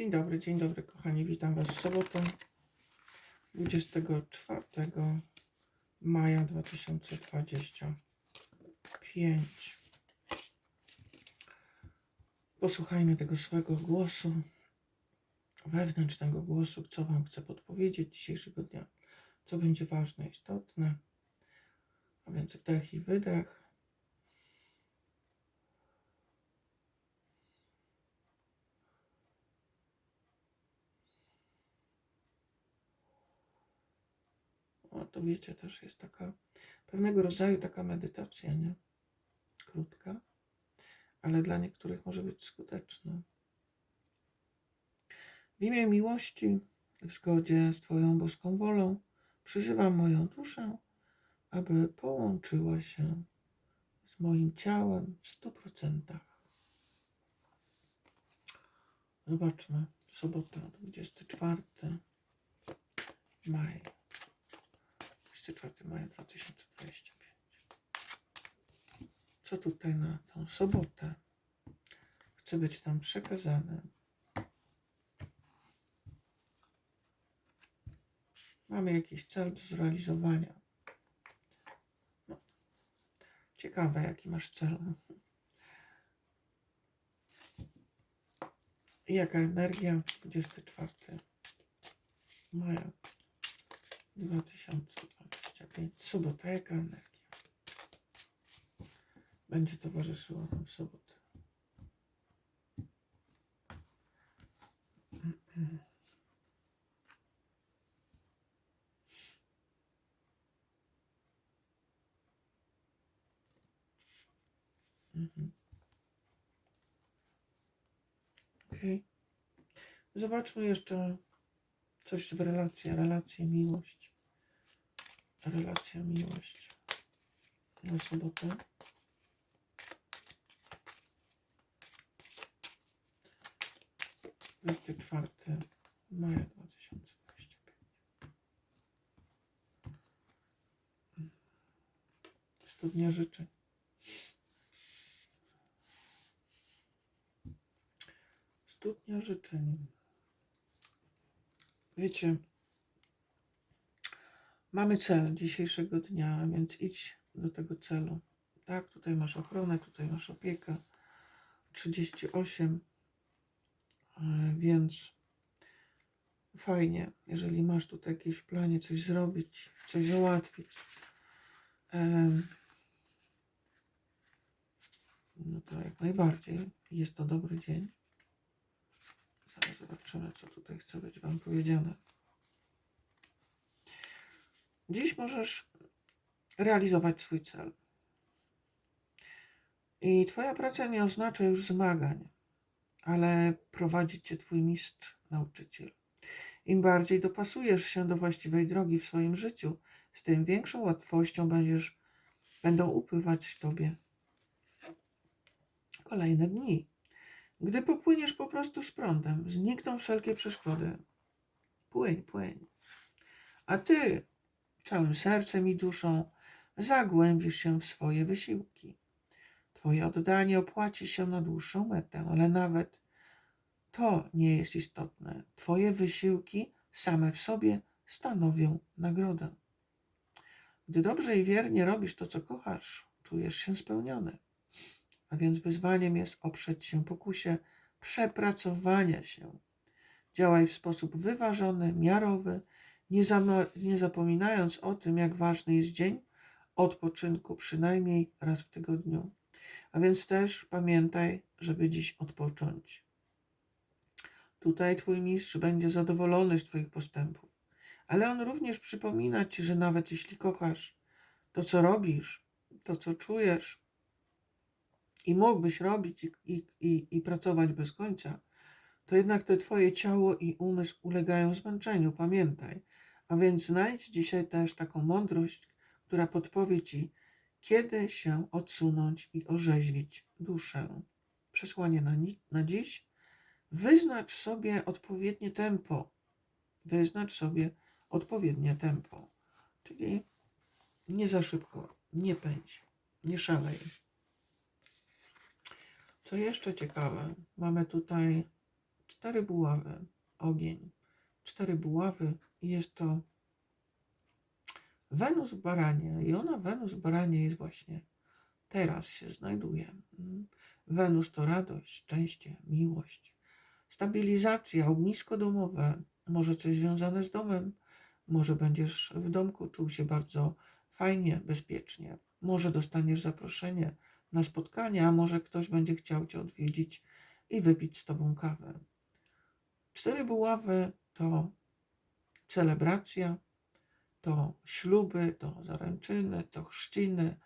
Dzień dobry, dzień dobry kochani, witam Was w sobotę 24 maja 2025. Posłuchajmy tego swojego głosu, wewnętrznego głosu, co Wam chcę podpowiedzieć dzisiejszego dnia, co będzie ważne, istotne. A więc wdech i wydech. O, to wiecie, też jest taka pewnego rodzaju taka medytacja, nie? Krótka, ale dla niektórych może być skuteczna. W imię miłości, w zgodzie z Twoją boską wolą, przyzywam moją duszę, aby połączyła się z moim ciałem w stu procentach. Zobaczmy, sobota, 24 maj. 24 maja 2025. Co tutaj na tą sobotę chce być nam przekazane? Mamy jakiś cel do zrealizowania. No. Ciekawe, jaki masz cel. I jaka energia 24 maja 2025. Sobota, jaka energia będzie towarzyszyła nam? Mhm. Okej. Zobaczmy jeszcze coś w relacji, relacje, miłość. Relacja, miłość. Na sobotę. Dwudziesty czwarty maja 2025. Studnia życzeń. Studnia życzeń. Wiecie, mamy cel dzisiejszego dnia, więc idź do tego celu. Tak, tutaj masz ochronę, tutaj masz opiekę. 38, e, więc fajnie, jeżeli masz tutaj jakieś w planie coś zrobić, coś załatwić. em, No to jak najbardziej jest to dobry dzień. Zaraz zobaczymy, co tutaj chce być Wam powiedziane. Dziś możesz realizować swój cel. I Twoja praca nie oznacza już zmagań, ale prowadzi Cię Twój mistrz, nauczyciel. Im bardziej dopasujesz się do właściwej drogi w swoim życiu, z tym większą łatwością będziesz, będą upływać Tobie kolejne dni. Gdy popłyniesz po prostu z prądem, znikną wszelkie przeszkody. Płyń, płyń. A ty, całym sercem i duszą, zagłębisz się w swoje wysiłki. Twoje oddanie opłaci się na dłuższą metę, ale nawet to nie jest istotne. Twoje wysiłki same w sobie stanowią nagrodę. Gdy dobrze i wiernie robisz to, co kochasz, czujesz się spełniony. A więc wyzwaniem jest oprzeć się pokusie przepracowania się. Działaj w sposób wyważony, miarowy, nie, nie zapominając o tym, jak ważny jest dzień odpoczynku, przynajmniej raz w tygodniu. A więc też pamiętaj, żeby dziś odpocząć. Tutaj Twój mistrz będzie zadowolony z Twoich postępów, ale on również przypomina Ci, że nawet jeśli kochasz to, co robisz, to, co czujesz, i mógłbyś robić i, i, i, i pracować bez końca, to jednak to Twoje ciało i umysł ulegają zmęczeniu, pamiętaj. A więc znajdź dzisiaj też taką mądrość, która podpowie Ci, kiedy się odsunąć i orzeźwić duszę. Przesłanie na, na dziś. Wyznacz sobie odpowiednie tempo. Wyznacz sobie odpowiednie tempo. Czyli nie za szybko, nie pędź, nie szalej. Co jeszcze ciekawe, mamy tutaj cztery buławy, ogień, cztery buławy i jest to Wenus w baranie i ona, Wenus w baranie jest właśnie teraz się znajduje. Mm. Wenus to radość, szczęście, miłość, stabilizacja, ognisko domowe, może coś związane z domem, może będziesz w domku czuł się bardzo fajnie, bezpiecznie, może dostaniesz zaproszenie na spotkanie, a może ktoś będzie chciał Cię odwiedzić i wypić z Tobą kawę. Cztery buławy to celebracja, to śluby, to zaręczyny, to chrzciny.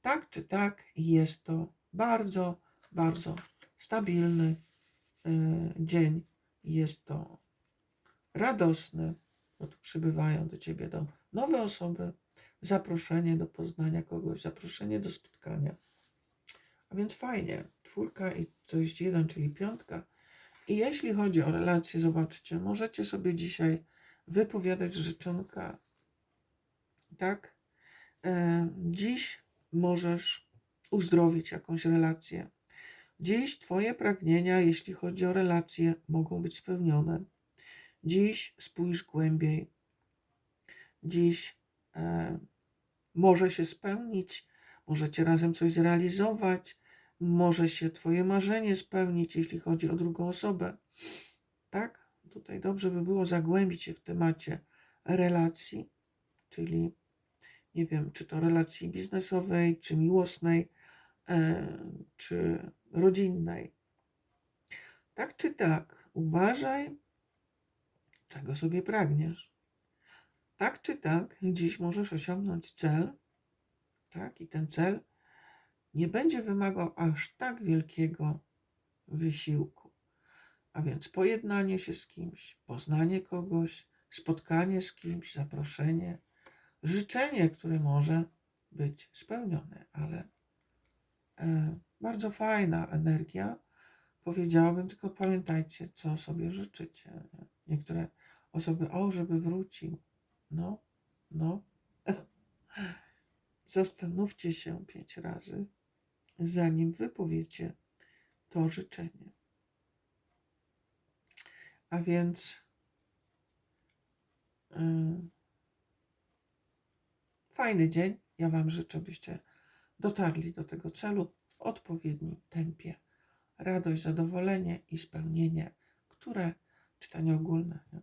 Tak czy tak, jest to bardzo, bardzo stabilny y, dzień. Jest to radosny, bo tu przybywają do ciebie do nowe osoby, zaproszenie do poznania kogoś, zaproszenie do spotkania. A więc fajnie, czwórka i jest jeden, czyli piątka. I jeśli chodzi o relacje, zobaczcie, możecie sobie dzisiaj wypowiadać życzonka, tak? E, Dziś możesz uzdrowić jakąś relację. Dziś Twoje pragnienia, jeśli chodzi o relacje, mogą być spełnione. Dziś spójrz głębiej. Dziś e, może się spełnić, możecie razem coś zrealizować, może się Twoje marzenie spełnić, jeśli chodzi o drugą osobę. Tak? Tutaj dobrze by było zagłębić się w temacie relacji, czyli nie wiem, czy to relacji biznesowej, czy miłosnej, e, czy rodzinnej. Tak czy tak, uważaj, czego sobie pragniesz. Tak czy tak, dziś możesz osiągnąć cel, tak, i ten cel nie będzie wymagał aż tak wielkiego wysiłku. A więc pojednanie się z kimś, poznanie kogoś, spotkanie z kimś, zaproszenie, życzenie, które może być spełnione, ale e, bardzo fajna energia. Powiedziałabym, tylko pamiętajcie, co sobie życzycie. Niektóre osoby, o, żeby wrócił. No, no. Zastanówcie się pięć razy, zanim wypowiecie to życzenie. A więc yy, fajny dzień. Ja Wam życzę, byście dotarli do tego celu w odpowiednim tempie. Radość, zadowolenie i spełnienie, które czytanie ogólne. Nie?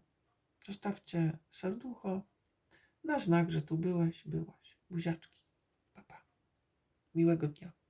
Zostawcie serducho na znak, że tu byłeś, byłaś. Buziaczki. Pa, pa. Miłego dnia.